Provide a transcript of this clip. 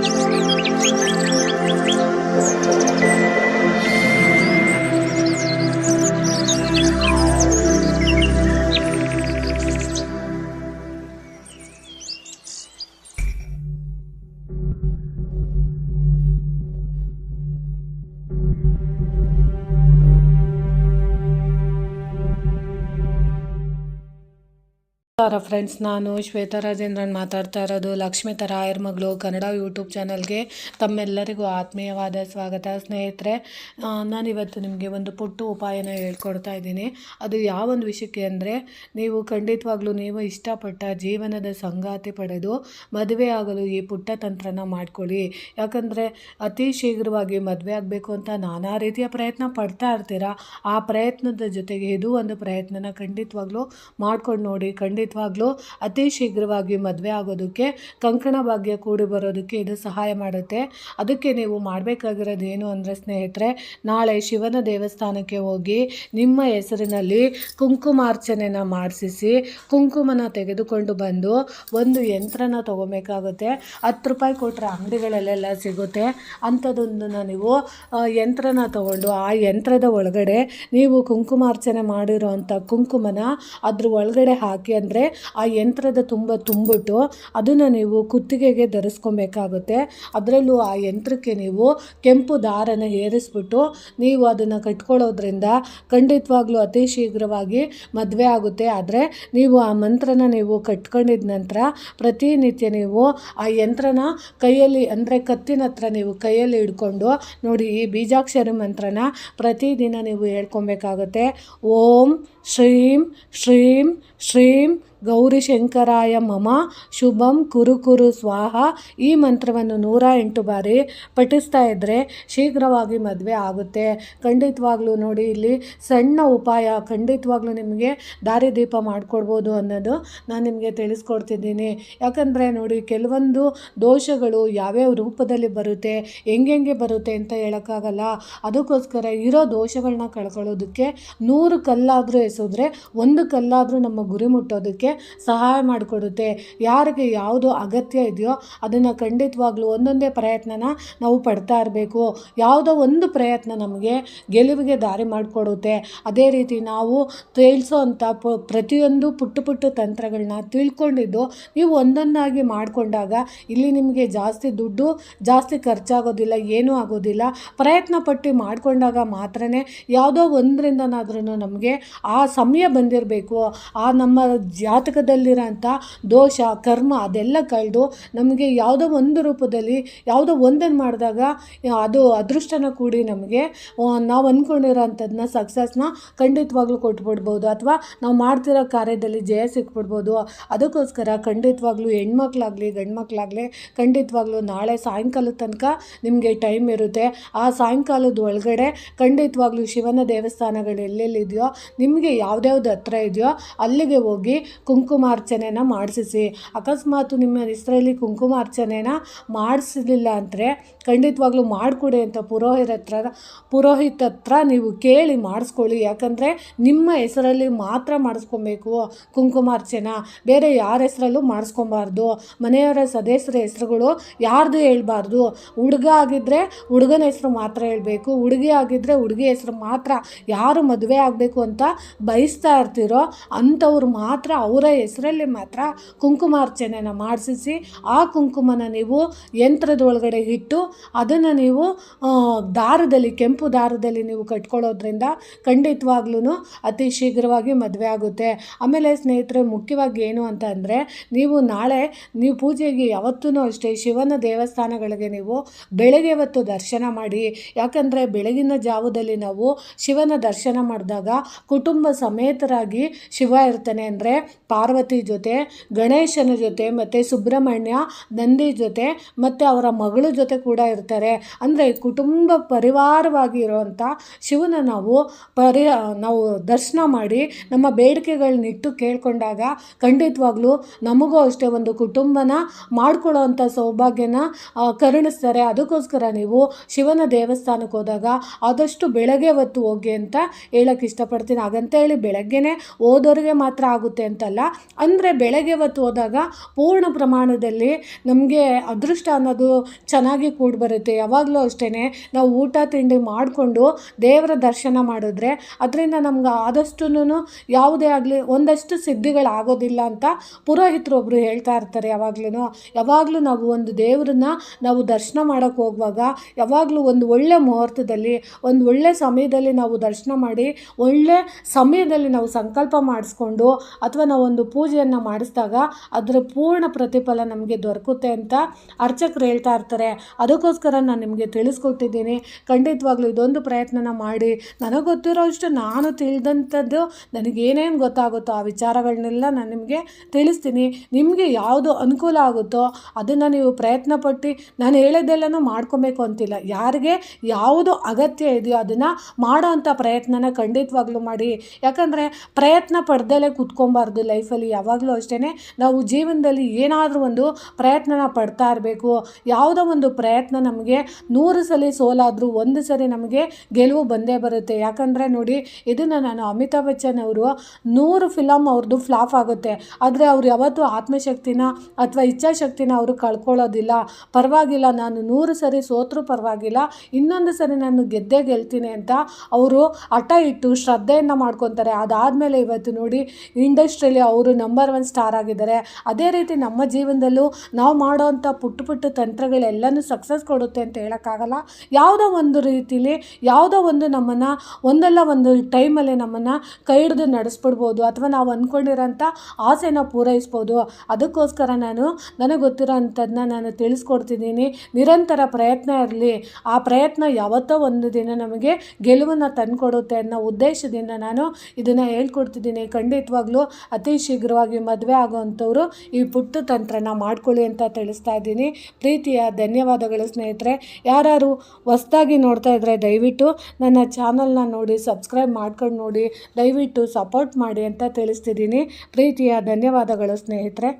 Música ನಮಸ್ಕಾರ ಫ್ರೆಂಡ್ಸ್, ನಾನು ಶ್ವೇತಾ ರಾಜೇಂದ್ರನ್ ಮಾತಾಡ್ತಾ ಇರೋದು. ಲಕ್ಷ್ಮೀ ತರಾಯರ್ ಮಗಳು ಕನ್ನಡ ಯೂಟ್ಯೂಬ್ ಚಾನಲ್ಗೆ ತಮ್ಮೆಲ್ಲರಿಗೂ ಆತ್ಮೀಯವಾದ ಸ್ವಾಗತ. ಸ್ನೇಹಿತರೆ ನಾನು ನಾನಿವತ್ತು ನಿಮಗೆ ಒಂದು ಪುಟ್ಟ ಉಪಾಯನ ಹೇಳ್ಕೊಡ್ತಾ ಇದ್ದೀನಿ. ಅದು ಯಾವ ಒಂದು ವಿಷಯಕ್ಕೆ ಅಂದರೆ, ನೀವು ಖಂಡಿತವಾಗ್ಲೂ ನೀವು ಇಷ್ಟಪಟ್ಟ ಜೀವನದ ಸಂಗಾತಿ ಪಡೆದು ಮದುವೆ ಆಗಲು ಈ ಪುಟ್ಟ ತಂತ್ರನ ಮಾಡ್ಕೊಳ್ಳಿ. ಯಾಕಂದರೆ, ಅತಿ ಶೀಘ್ರವಾಗಿ ಮದುವೆ ಆಗಬೇಕು ಅಂತ ನಾನಾ ರೀತಿಯ ಪ್ರಯತ್ನ ಪಡ್ತಾ ಇರ್ತೀರಾ? ಆ ಪ್ರಯತ್ನದ ಜೊತೆಗೆ ಇದು ಒಂದು ಪ್ರಯತ್ನನ ಖಂಡಿತವಾಗ್ಲೂ ಮಾಡ್ಕೊಂಡು ನೋಡಿ ಖಂಡಿತವಾಗ್ಲೂ ಅತಿ ಶೀಘ್ರವಾಗಿ ಮದುವೆ ಆಗೋದಕ್ಕೆ ಕಂಕಣ ಭಾಗ್ಯ ಕೂಡಿ ಬರೋದಕ್ಕೆ ಇದು ಸಹಾಯ ಮಾಡುತ್ತೆ. ಅದಕ್ಕೆ ನೀವು ಮಾಡಬೇಕಾಗಿರೋದು ಏನು ಅಂದರೆ ಸ್ನೇಹಿತರೆ, ನಾಳೆ ಶಿವನ ದೇವಸ್ಥಾನಕ್ಕೆ ಹೋಗಿ ನಿಮ್ಮ ಹೆಸರಿನಲ್ಲಿ ಕುಂಕುಮಾರ್ಚನೆನ ಮಾಡಿಸಿ ಕುಂಕುಮನ ತೆಗೆದುಕೊಂಡು ಬಂದು ಒಂದು ಯಂತ್ರನ ತೊಗೋಬೇಕಾಗುತ್ತೆ. ಹತ್ತು ರೂಪಾಯಿ ಕೊಟ್ಟರೆ ಅಂಗಡಿಗಳಲ್ಲೆಲ್ಲ ಸಿಗುತ್ತೆ. ಅಂಥದ್ದೊಂದನ್ನು ನೀವು ಯಂತ್ರನ ತಗೊಂಡು ಆ ಯಂತ್ರದ ಒಳಗಡೆ ನೀವು ಕುಂಕುಮಾರ್ಚನೆ ಮಾಡಿರೋ ಅಂಥ ಕುಂಕುಮನ ಅದ್ರ ಒಳಗಡೆ ಹಾಕಿ ಅಂದರೆ ಆ ಯಂತ್ರದ ತುಂಬ ತುಂಬಿಟ್ಟು ಅದನ್ನು ನೀವು ಕುತ್ತಿಗೆಗೆ ಧರಿಸ್ಕೊಬೇಕಾಗುತ್ತೆ. ಅದರಲ್ಲೂ ಆ ಯಂತ್ರಕ್ಕೆ ನೀವು ಕೆಂಪು ದಾರನ ಏರಿಸ್ಬಿಟ್ಟು ನೀವು ಅದನ್ನು ಕಟ್ಕೊಳ್ಳೋದ್ರಿಂದ ಖಂಡಿತವಾಗ್ಲೂ ಅತಿ ಶೀಘ್ರವಾಗಿ ಮದುವೆ ಆಗುತ್ತೆ. ಆದರೆ ನೀವು ಆ ಮಂತ್ರನ ನೀವು ಕಟ್ಕೊಂಡಿದ ನಂತರ ಪ್ರತಿನಿತ್ಯ ನೀವು ಆ ಯಂತ್ರನ ಕೈಯಲ್ಲಿ ಅಂದರೆ ಕತ್ತಿನ ಹತ್ರ ನೀವು ಕೈಯಲ್ಲಿ ಹಿಡ್ಕೊಂಡು ನೋಡಿ ಈ ಬೀಜಾಕ್ಷರ ಮಂತ್ರನ ಪ್ರತಿದಿನ ನೀವು ಹೇಳ್ಕೊಬೇಕಾಗುತ್ತೆ. ಓಂ ಶ್ರೀಂ ಶ್ರೀಂ ಶ್ರೀಂ ಗೌರಿಶಂಕರಾಯ ಮಮ, ಶುಭಂ ಕುರು ಕುರು ಸ್ವಾಹ. ಈ ಮಂತ್ರವನ್ನು ನೂರ ಎಂಟು ಬಾರಿ ಪಠಿಸ್ತಾ ಇದ್ದರೆ ಶೀಘ್ರವಾಗಿ ಮದುವೆ ಆಗುತ್ತೆ. ಖಂಡಿತವಾಗ್ಲೂ ನೋಡಿ, ಇಲ್ಲಿ ಸಣ್ಣ ಉಪಾಯ, ಖಂಡಿತವಾಗ್ಲೂ ನಿಮಗೆ ದಾರಿದೀಪ ಮಾಡಿಕೊಡ್ಬೋದು ಅನ್ನೋದು ನಾನು ನಿಮಗೆ ತಿಳಿಸ್ಕೊಡ್ತಿದ್ದೀನಿ. ಯಾಕಂದರೆ ನೋಡಿ, ಕೆಲವೊಂದು ದೋಷಗಳು ಯಾವ್ಯಾವ ರೂಪದಲ್ಲಿ ಬರುತ್ತೆ, ಹೆಂಗೆಂಗೆ ಬರುತ್ತೆ ಅಂತ ಹೇಳೋಕ್ಕಾಗಲ್ಲ. ಅದಕ್ಕೋಸ್ಕರ ಇರೋ ದೋಷಗಳನ್ನ ಕಳ್ಕೊಳ್ಳೋದಕ್ಕೆ ನೂರು ಕಲ್ಲಾದರೂ ಎಸೆದ್ರೆ ಒಂದು ಕಲ್ಲಾದರೂ ನಮ್ಮ ಗುರಿ ಮುಟ್ಟೋದಕ್ಕೆ ಸಹಾಯ ಮಾಡಿಕೊಡುತ್ತೆ. ಯಾರಿಗೆ ಯಾವುದು ಅಗತ್ಯ ಇದೆಯೋ ಅದನ್ನು ಖಂಡಿತವಾಗ್ಲೂ ಒಂದೊಂದೇ ಪ್ರಯತ್ನನ ನಾವು ಪಡ್ತಾ ಇರಬೇಕು. ಯಾವುದೋ ಒಂದು ಪ್ರಯತ್ನ ನಮಗೆ ಗೆಲುವಿಗೆ ದಾರಿ ಮಾಡಿಕೊಡುತ್ತೆ. ಅದೇ ರೀತಿ ನಾವು ತೇಲ್ಸೋ ಅಂಥ ಪ್ರತಿಯೊಂದು ಪುಟ್ಟ ಪುಟ್ಟ ತಂತ್ರಗಳನ್ನ ತಿಳ್ಕೊಂಡಿದ್ದು ನೀವು ಒಂದೊಂದಾಗಿ ಮಾಡಿಕೊಂಡಾಗ ಇಲ್ಲಿ ನಿಮಗೆ ಜಾಸ್ತಿ ದುಡ್ಡು, ಜಾಸ್ತಿ ಖರ್ಚಾಗೋದಿಲ್ಲ, ಏನೂ ಆಗೋದಿಲ್ಲ. ಪ್ರಯತ್ನ ಪಟ್ಟು ಮಾಡಿಕೊಂಡಾಗ ಮಾತ್ರ ಯಾವುದೋ ಒಂದರಿಂದನಾದ್ರೂ ನಮಗೆ ಆ ಸಮಯ ಬಂದಿರಬೇಕು. ಆ ನಮ್ಮ ಜಾತಕದಲ್ಲಿರೋಂಥ ದೋಷ, ಕರ್ಮ ಅದೆಲ್ಲ ಕಳೆದು ನಮಗೆ ಯಾವುದೋ ಒಂದು ರೂಪದಲ್ಲಿ ಯಾವುದೋ ಒಂದನ್ನು ಮಾಡಿದಾಗ ಅದು ಅದೃಷ್ಟನ ಕೂಡಿ ನಮಗೆ ನಾವು ಅಂದ್ಕೊಂಡಿರೋಂಥದ್ದನ್ನ ಸಕ್ಸಸ್ನ ಖಂಡಿತವಾಗ್ಲೂ ಕೊಟ್ಬಿಡ್ಬೋದು. ಅಥವಾ ನಾವು ಮಾಡ್ತಿರೋ ಕಾರ್ಯದಲ್ಲಿ ಜಯ ಸಿಕ್ಬಿಡ್ಬೋದು. ಅದಕ್ಕೋಸ್ಕರ ಖಂಡಿತವಾಗ್ಲೂ ಹೆಣ್ಮಕ್ಳಾಗಲಿ, ಗಂಡ್ಮಕ್ಳಾಗಲಿ ಖಂಡಿತವಾಗ್ಲೂ ನಾಳೆ ಸಾಯಂಕಾಲದ ತನಕ ನಿಮಗೆ ಟೈಮ್ ಇರುತ್ತೆ. ಆ ಸಾಯಂಕಾಲದ ಒಳಗಡೆ ಖಂಡಿತವಾಗ್ಲೂ ಶಿವನ ದೇವಸ್ಥಾನಗಳು ಎಲ್ಲೆಲ್ಲಿದೆಯೋ, ನಿಮಗೆ ಯಾವ್ದ್ಯಾವ್ದು ಹತ್ರ ಇದೆಯೋ ಅಲ್ಲಿಗೆ ಹೋಗಿ ಕುಂಕುಮಾರ್ಚನೆನ ಮಾಡಿಸಿ ಅಕಸ್ಮಾತ್ ನಿಮ್ಮ ಹೆಸರಲ್ಲಿ ಕುಂಕುಮಾರ್ಚನೆನ ಮಾಡಿಸಲಿಲ್ಲ ಅಂದರೆ ಖಂಡಿತವಾಗ್ಲೂ ಮಾಡಿಕೊಡಿ ಅಂತ ಪುರೋಹಿತ ಹತ್ರ ಪುರೋಹಿತ ಹತ್ರ ನೀವು ಕೇಳಿ ಮಾಡಿಸ್ಕೊಳ್ಳಿ. ಯಾಕಂದರೆ ನಿಮ್ಮ ಹೆಸರಲ್ಲಿ ಮಾತ್ರ ಮಾಡಿಸ್ಕೊಬೇಕು ಕುಂಕುಮಾರ್ಚನ ಬೇರೆ ಯಾರ ಹೆಸರಲ್ಲೂ ಮಾಡಿಸ್ಕೊಬಾರ್ದು. ಮನೆಯವರ ಸದಸ್ಯರ ಹೆಸರುಗಳು ಯಾರ್ದು ಹೇಳಬಾರ್ದು. ಹುಡುಗ ಆಗಿದ್ದರೆ ಹುಡುಗನ ಹೆಸರು ಮಾತ್ರ ಹೇಳಬೇಕು. ಹುಡುಗಿ ಆಗಿದ್ದರೆ ಹುಡುಗಿ ಹೆಸರು ಮಾತ್ರ. ಯಾರು ಮದುವೆ ಆಗಬೇಕು ಅಂತ ಬಯಸ್ತಾ ಇರ್ತೀರೋ ಅಂಥವ್ರು ಮಾತ್ರ ಅವರ ಹೆಸರಲ್ಲಿ ಮಾತ್ರ ಕುಂಕುಮಾರ್ಚನೆಯನ್ನು ಮಾಡಿಸಿ ಆ ಕುಂಕುಮನ ನೀವು ಯಂತ್ರದ ಒಳಗಡೆ ಇಟ್ಟು, ಅದನ್ನು ನೀವು ದಾರದಲ್ಲಿ, ಕೆಂಪು ದಾರದಲ್ಲಿ ನೀವು ಕಟ್ಕೊಳ್ಳೋದ್ರಿಂದ ಖಂಡಿತವಾಗ್ಲೂ ಅತಿ ಶೀಘ್ರವಾಗಿ ಮದುವೆ ಆಗುತ್ತೆ. ಆಮೇಲೆ ಸ್ನೇಹಿತರೆ, ಮುಖ್ಯವಾಗಿ ಏನು ಅಂತ ಅಂದರೆ, ನೀವು ನಾಳೆ, ನೀವು ಪೂಜೆಗೆ ಯಾವತ್ತೂ ಅಷ್ಟೇ ಶಿವನ ದೇವಸ್ಥಾನಗಳಿಗೆ ನೀವು ಬೆಳಗ್ಗೆ ಹೊತ್ತು ದರ್ಶನ ಮಾಡಿ, ಯಾಕಂದರೆ ಬೆಳಗಿನ ಜಾವದಲ್ಲಿ ನಾವು ಶಿವನ ದರ್ಶನ ಮಾಡಿದಾಗ ಕುಟುಂಬ ಸಮೇತರಾಗಿ ಶಿವ ಇರ್ತಾನೆ ಅಂದರೆ ಪಾರ್ವತಿ ಜೊತೆ, ಗಣೇಶನ ಜೊತೆ ಮತ್ತು ಸುಬ್ರಹ್ಮಣ್ಯ, ನಂದಿ ಜೊತೆ ಮತ್ತು ಅವರ ಮಗಳ ಜೊತೆ ಕೂಡ ಇರ್ತಾರೆ. ಅಂದರೆ ಕುಟುಂಬ ಪರಿವಾರವಾಗಿ ಇರುವಂಥ ಶಿವನ ನಾವು ಪರಿ, ನಾವು ದರ್ಶನ ಮಾಡಿ ನಮ್ಮ ಬೇಡಿಕೆಗಳನ್ನಿಟ್ಟು ಕೇಳಿಕೊಂಡಾಗ ಖಂಡಿತವಾಗ್ಲೂ ನಮಗೂ ಅಷ್ಟೇ ಒಂದು ಕುಟುಂಬನ ಮಾಡ್ಕೊಳ್ಳೋ ಅಂಥ ಸೌಭಾಗ್ಯನ ಕರುಣಿಸ್ತಾರೆ. ಅದಕ್ಕೋಸ್ಕರ ನೀವು ಶಿವನ ದೇವಸ್ಥಾನಕ್ಕೆ ಹೋದಾಗ ಆದಷ್ಟು ಬೆಳಗ್ಗೆ ಹೊತ್ತು ಹೋಗಿ ಅಂತ ಹೇಳೋಕ್ಕೆ ಇಷ್ಟಪಡ್ತೀನಿ. ಹಾಗಂತ ಹೇಳಿ ಬೆಳಗ್ಗೆನೇ ಓದೋರಿಗೆ ಮಾತ್ರ ಆಗುತ್ತೆ ಅಂತಲ್ಲ ಅಂದರೆ ಬೆಳಗ್ಗೆ ಹೊತ್ತು ಹೋದಾಗ ಪೂರ್ಣ ಪ್ರಮಾಣದಲ್ಲಿ ನಮಗೆ ಅದೃಷ್ಟ ಅನ್ನೋದು ಚೆನ್ನಾಗಿ ಕೂಡಿ ಬರುತ್ತೆ. ಯಾವಾಗಲೂ ಅಷ್ಟೇ ನಾವು ಊಟ, ತಿಂಡಿ ಮಾಡಿಕೊಂಡು ದೇವರ ದರ್ಶನ ಮಾಡಿದ್ರೆ ಅದರಿಂದ ನಮ್ಗೆ ಆದಷ್ಟುನು ಯಾವುದೇ ಆಗಲಿ ಒಂದಷ್ಟು ಸಿದ್ಧಿಗಳಾಗೋದಿಲ್ಲ ಅಂತ ಪುರೋಹಿತರು ಒಬ್ಬರು ಹೇಳ್ತಾ ಇರ್ತಾರೆ ಯಾವಾಗ್ಲೂ ಯಾವಾಗಲೂ ನಾವು ಒಂದು ದೇವರನ್ನ ನಾವು ದರ್ಶನ ಮಾಡೋಕ್ಕೆ ಹೋಗುವಾಗ ಯಾವಾಗಲೂ ಒಂದು ಒಳ್ಳೆ ಮುಹೂರ್ತದಲ್ಲಿ, ಒಂದು ಒಳ್ಳೆ ಸಮಯದಲ್ಲಿ ನಾವು ದರ್ಶನ ಮಾಡಿ, ಒಳ್ಳೆ ಸಮಯದಲ್ಲಿ ನಾವು ಸಂಕಲ್ಪ ಮಾಡಿಸ್ಕೊಂಡು ಅಥವಾ ನಾವು ಒಂದು ಪೂಜೆಯನ್ನು ಮಾಡಿಸಿದಾಗ ಅದರ ಪೂರ್ಣ ಪ್ರತಿಫಲ ನಮಗೆ ದೊರಕುತ್ತೆ ಅಂತ ಅರ್ಚಕರು ಹೇಳ್ತಾ ಇರ್ತಾರೆ. ಅದಕ್ಕೋಸ್ಕರ ನಾನು ನಿಮಗೆ ತಿಳಿಸ್ಕೊಟ್ಟಿದ್ದೀನಿ. ಖಂಡಿತವಾಗ್ಲೂ ಇದೊಂದು ಪ್ರಯತ್ನನ ಮಾಡಿ. ನನಗೆ ಗೊತ್ತಿರೋ ಅಷ್ಟು ನಾನು ತಿಳಿದಂಥದ್ದು ನನಗೇನೇನು ಗೊತ್ತಾಗುತ್ತೋ ಆ ವಿಚಾರಗಳನ್ನೆಲ್ಲ ನಾನು ನಿಮಗೆ ತಿಳಿಸ್ತೀನಿ. ನಿಮಗೆ ಯಾವುದು ಅನುಕೂಲ ಆಗುತ್ತೋ ಅದನ್ನು ನೀವು ಪ್ರಯತ್ನ ಪಟ್ಟು ನಾನು ಹೇಳೋದೆಲ್ಲನೂ ಮಾಡ್ಕೊಬೇಕು ಅಂತಿಲ್ಲ. ಯಾರಿಗೆ ಯಾವುದು ಅಗತ್ಯ ಇದೆಯೋ ಅದನ್ನು ಮಾಡೋ ಅಂಥ ಪ್ರಯತ್ನನ ಖಂಡಿತವಾಗ್ಲೂ ಮಾಡಿ. ಯಾಕಂದರೆ ಪ್ರಯತ್ನ ಪಡ್ದಲೇ ಕೂತ್ಕೊಬಾರ್ದು. ಲೈಫಲ್ಲಿ ಯಾವಾಗಲೂ ಅಷ್ಟೇ ನಾವು ಜೀವನದಲ್ಲಿ ಏನಾದರೂ ಒಂದು ಪ್ರಯತ್ನನ ಪಡ್ತಾ ಇರಬೇಕು. ಯಾವುದೋ ಒಂದು ಪ್ರಯತ್ನ ನಮಗೆ ನೂರು ಸಲ ಸೋಲಾದರೂ ಒಂದು ಸರಿ ನಮಗೆ ಗೆಲುವು ಬಂದೇ ಬರುತ್ತೆ. ಯಾಕಂದರೆ ನೋಡಿ, ಇದನ್ನು ನಾನು ಅಮಿತಾಬ್ ಬಚ್ಚನ್ ಅವರು ನೂರು ಫಿಲಮ್ ಅವ್ರದ್ದು ಫ್ಲಾಪ್ ಆಗುತ್ತೆ. ಆದರೆ ಅವ್ರು ಯಾವತ್ತೂ ಆತ್ಮಶಕ್ತಿನ ಅಥವಾ ಇಚ್ಛಾಶಕ್ತಿನ ಅವರು ಕಳ್ಕೊಳ್ಳೋದಿಲ್ಲ. ಪರವಾಗಿಲ್ಲ, ನಾನು ನೂರು ಸರಿ ಸೋತ್ರೂ ಪರವಾಗಿಲ್ಲ, ಇನ್ನೊಂದು ಸರಿ ನಾನು ಗೆದ್ದೇ ಗೆಲ್ತೀನಿ ಅಂತ ಅವರು ಹಠ ಇಟ್ಟು ಶ್ರದ್ಧೆಯನ್ನು ಮಾಡ್ಕೊತಾರೆ. ಅದಾದಮೇಲೆ ಇವತ್ತು ನೋಡಿ, ಇಂಡಸ್ಟ್ರಿಯಲ್ಲಿ ಅವರು ನಂಬರ್ ಒನ್ ಸ್ಟಾರ್ ಆಗಿದ್ದಾರೆ. ಅದೇ ರೀತಿ ನಮ್ಮ ಜೀವನದಲ್ಲೂ ನಾವು ಮಾಡೋವಂಥ ಪುಟ್ಟ ಪುಟ್ಟ ತಂತ್ರಗಳೆಲ್ಲನೂ ಸಕ್ಸಸ್ ಕೊಡುತ್ತೆ ಅಂತ ಹೇಳೋಕ್ಕಾಗಲ್ಲ. ಯಾವುದೋ ಒಂದು ರೀತಿಯಲ್ಲಿ ಯಾವುದೋ ಒಂದು ನಮ್ಮನ್ನು ಒಂದಲ್ಲ ಒಂದು ಟೈಮಲ್ಲಿ ನಮ್ಮನ್ನು ಕೈ ಹಿಡಿದು ನಡೆಸ್ಬಿಡ್ಬೋದು ಅಥವಾ ನಾವು ಅಂದ್ಕೊಂಡಿರೋಂಥ ಆಸೆನ ಪೂರೈಸ್ಬೋದು. ಅದಕ್ಕೋಸ್ಕರ ನಾನು, ನನಗೆ ಗೊತ್ತಿರೋ ಅಂಥದ್ದನ್ನ ನಾನು ತಿಳಿಸ್ಕೊಡ್ತಿದ್ದೀನಿ. ನಿರಂತರ ಪ್ರಯತ್ನ ಇರಲಿ. ಆ ಪ್ರಯತ್ನ ಯಾವತ್ತೋ ಒಂದು ದಿನ ನಮಗೆ ಗೆಲುವನ್ನು ತಂದುಕೊಡುತ್ತೆ ಅನ್ನೋ ಉದ್ದೇಶದಿಂದ ನಾನು ಇದನ್ನು ಹೇಳ್ಕೊಡ್ತಿದ್ದೀನಿ. ಖಂಡಿತವಾಗ್ಲೂ ಅತಿ ಶೀಘ್ರವಾಗಿ ಮದುವೆ ಆಗೋವಂಥವ್ರು ಈ ಪುಟ್ಟ ತಂತ್ರನ ಮಾಡ್ಕೊಳ್ಳಿ ಅಂತ ತಿಳಿಸ್ತಾ ಇದ್ದೀನಿ. ಪ್ರೀತಿಯ ಧನ್ಯವಾದಗಳು ಸ್ನೇಹಿತರೆ. ಯಾರು ಹೊಸದಾಗಿ ನೋಡ್ತಾ ಇದ್ದರೆ ದಯವಿಟ್ಟು ನನ್ನ ಚಾನಲ್ನ ನೋಡಿ, ಸಬ್ಸ್ಕ್ರೈಬ್ ಮಾಡ್ಕೊಂಡು ನೋಡಿ, ದಯವಿಟ್ಟು ಸಪೋರ್ಟ್ ಮಾಡಿ ಅಂತ ತಿಳಿಸ್ತಿದ್ದೀನಿ. ಪ್ರೀತಿಯ ಧನ್ಯವಾದಗಳು ಸ್ನೇಹಿತರೆ.